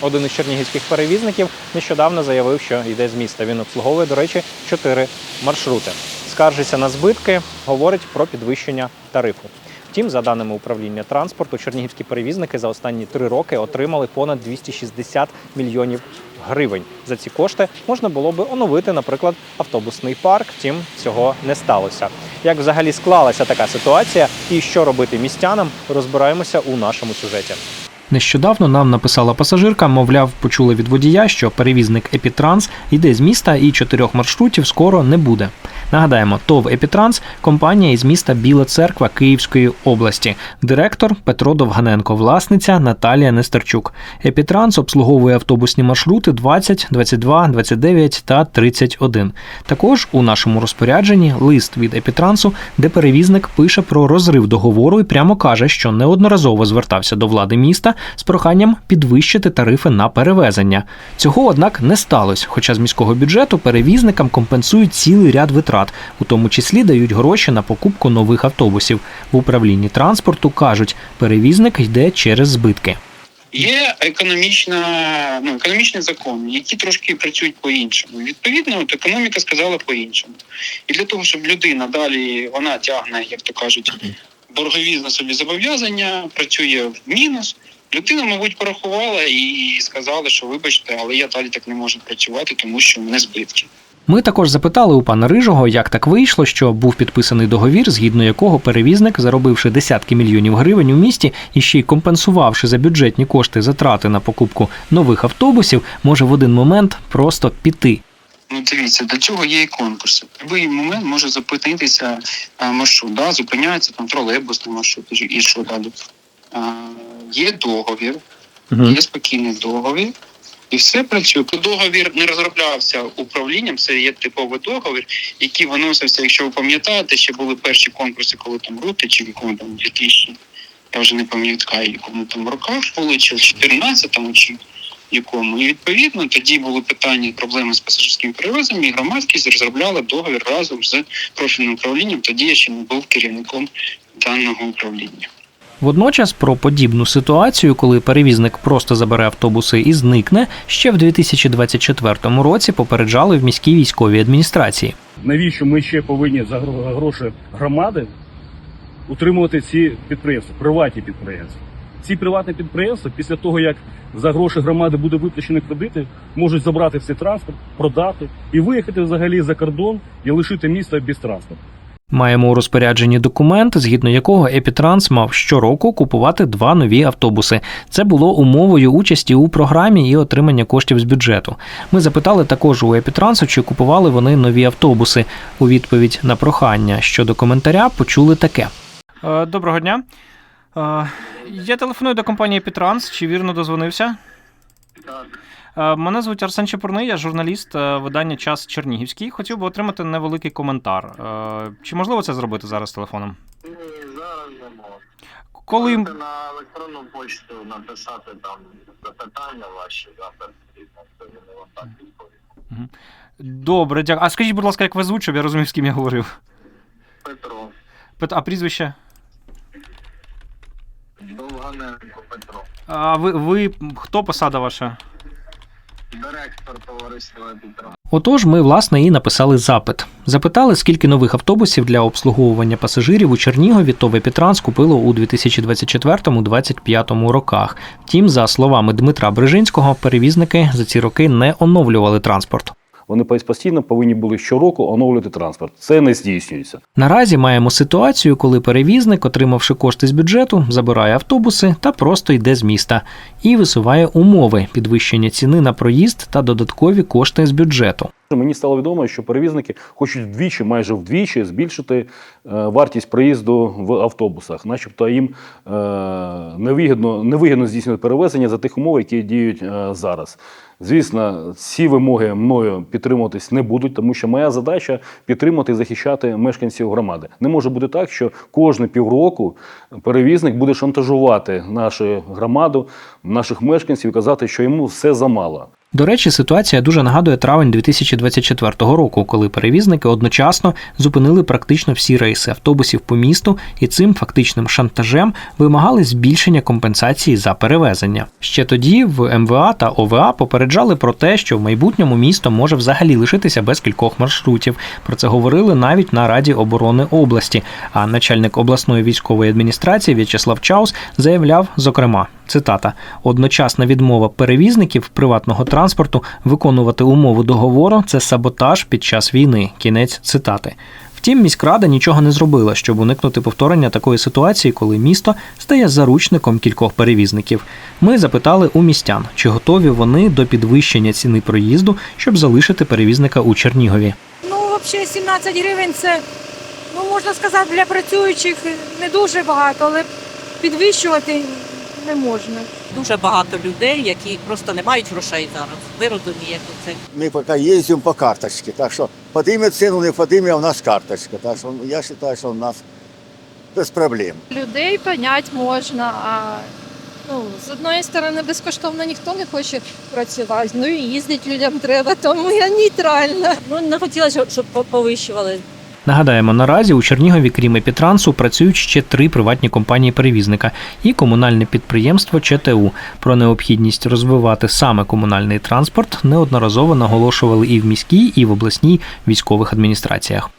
Один із чернігівських перевізників нещодавно заявив, що йде з міста. Він обслуговує, до речі, чотири маршрути. Скаржиться на збитки, говорить про підвищення тарифу. Втім, за даними управління транспорту, чернігівські перевізники за останні три роки отримали понад 260 мільйонів гривень. За ці кошти можна було би оновити, наприклад, автобусний парк. Втім, цього не сталося. Як взагалі склалася така ситуація і що робити містянам, розбираємося у нашому сюжеті. Нещодавно нам написала пасажирка, мовляв, почули від водія, що перевізник Епітранс йде з міста і чотирьох маршрутів скоро не буде. Нагадаємо, ТОВ Епітранс компанія із міста Біла Церква Київської області. Директор Петро Довганенко, власниця Наталія Нестерчук. Епітранс обслуговує автобусні маршрути 20, 22, 29 та 31. Також у нашому розпорядженні лист від Епітрансу, де перевізник пише про розрив договору і прямо каже, що неодноразово звертався до влади міста з проханням підвищити тарифи на перевезення. Цього, однак, не сталося, хоча з міського бюджету перевізникам компенсують цілий ряд витрат, у тому числі дають гроші на покупку нових автобусів. В управлінні транспорту кажуть, перевізник йде через збитки. Є економічна, ну, економічні закони, які трошки працюють по-іншому. Відповідно, от економіка сказала по-іншому. І для того, щоб людина далі вона тягне, як то кажуть, боргові на собі зобов'язання, працює в мінус. Людина, мабуть, порахувала і сказала, що вибачте, але я далі так не можу працювати, тому що в мене збитки. Ми також запитали у пана Рижого, як так вийшло, що був підписаний договір, згідно якого перевізник, заробивши десятки мільйонів гривень у місті і ще й компенсувавши за бюджетні кошти затрати на покупку нових автобусів, може в один момент просто піти. Ну, дивіться, до цього є і конкурси. В будь-який момент може зупинитися маршрут, да, зупиняється там тролейбусний маршрут і- що далі. А, є договір, є спокійний договір, і все працює. Договір не розроблявся управлінням, це є типовий договір, який виносився, якщо ви пам'ятаєте, ще були перші конкурси, коли там рути, чи якому там 2000, я вже не пам'ятаю, якому там роках були, чи в 14-му, чи якому. І відповідно тоді були питання проблеми з пасажирським перевезенням, і громадськість розробляла договір разом з профільним управлінням. Тоді я ще не був керівником даного управління. Водночас про подібну ситуацію, коли перевізник просто забере автобуси і зникне, ще в 2024 році попереджали в міській військовій адміністрації. навіщо ми ще повинні за гроші громади утримувати ці підприємства, приватні підприємства. Ці приватні підприємства, після того як за гроші громади буде виплачені кредити, можуть забрати всі транспорт, продати і виїхати взагалі за кордон і лишити місто без транспорту. Маємо у розпорядженні документ, згідно якого Епітранс мав щороку купувати два нові автобуси. Це було умовою участі у програмі і отримання коштів з бюджету. Ми запитали також у Епітрансу, чи купували вони нові автобуси. У відповідь на прохання щодо коментаря почули таке. Е, Доброго дня. Е, Я телефоную до компанії Епітранс. Чи вірно дозвонився? Так. Е, Мене звуть Арсен Чепурний, я журналіст е, видання Час Чернігівський. Хотів би отримати невеликий коментар. Е, Чи можливо це зробити зараз телефоном? Ні, зараз не можу. Коли Можете на електронну почту написати там запитання ваші, запит, і на вам так відповім. добре, дякую. А скажіть, будь ласка, як ви щоб я розумів, з ким я говорив? Петро, Пет- А прізвище? Довганенко Петро, А ви, ви хто посада ваша? Директор товариства Петро. Отож, ми власне і написали запит. Запитали, скільки нових автобусів для обслуговування пасажирів у Чернігові ТОВ «Епітранс» купило у 2024-2025 роках. Втім, за словами Дмитра Брижинського, перевізники за ці роки не оновлювали транспорт. Вони постійно повинні були щороку оновлювати транспорт. Це не здійснюється. Наразі маємо ситуацію, коли перевізник, отримавши кошти з бюджету, забирає автобуси та просто йде з міста і висуває умови підвищення ціни на проїзд та додаткові кошти з бюджету. Мені стало відомо, що перевізники хочуть вдвічі, майже вдвічі збільшити е, вартість проїзду в автобусах, начебто їм е, невигідно, невигідно здійснювати перевезення за тих умов, які діють е, зараз. Звісно, ці вимоги мною підтримуватись не будуть, тому що моя задача підтримати і захищати мешканців громади. Не може бути так, що кожні півроку перевізник буде шантажувати нашу громаду, наших мешканців і казати, що йому все замало. До речі, ситуація дуже нагадує травень 2024 року, коли перевізники одночасно зупинили практично всі рейси автобусів по місту і цим фактичним шантажем вимагали збільшення компенсації за перевезення. Ще тоді в МВА та ОВА попереджали про те, що в майбутньому місто може взагалі лишитися без кількох маршрутів. Про це говорили навіть на Раді оборони області. А начальник обласної військової адміністрації В'ячеслав Чаус заявляв, зокрема. Цитата: одночасна відмова перевізників приватного транспорту виконувати умову договору це саботаж під час війни. Кінець цитати. Втім, міськрада нічого не зробила, щоб уникнути повторення такої ситуації, коли місто стає заручником кількох перевізників. Ми запитали у містян, чи готові вони до підвищення ціни проїзду, щоб залишити перевізника у Чернігові. Ну, взагалі 17 гривень це, ну можна сказати, для працюючих не дуже багато, але підвищувати не можна. Дуже багато людей, які просто не мають грошей зараз. Ви розумієте це. Мы пока ездим по карточке, так что поднимет цену, не поднимет, а у нас карточка. Так что я считаю, что у нас без проблем. Людей понять можна, а ну, з одної сторони безкоштовно ніхто не хоче працювати. Ну і їздити людям треба, тому я нейтральна. Ну не хотілося, щоб по- повищували. Нагадаємо, наразі у Чернігові, крім епітрансу, працюють ще три приватні компанії перевізника і комунальне підприємство ЧТУ. Про необхідність розвивати саме комунальний транспорт неодноразово наголошували і в міській, і в обласній військових адміністраціях.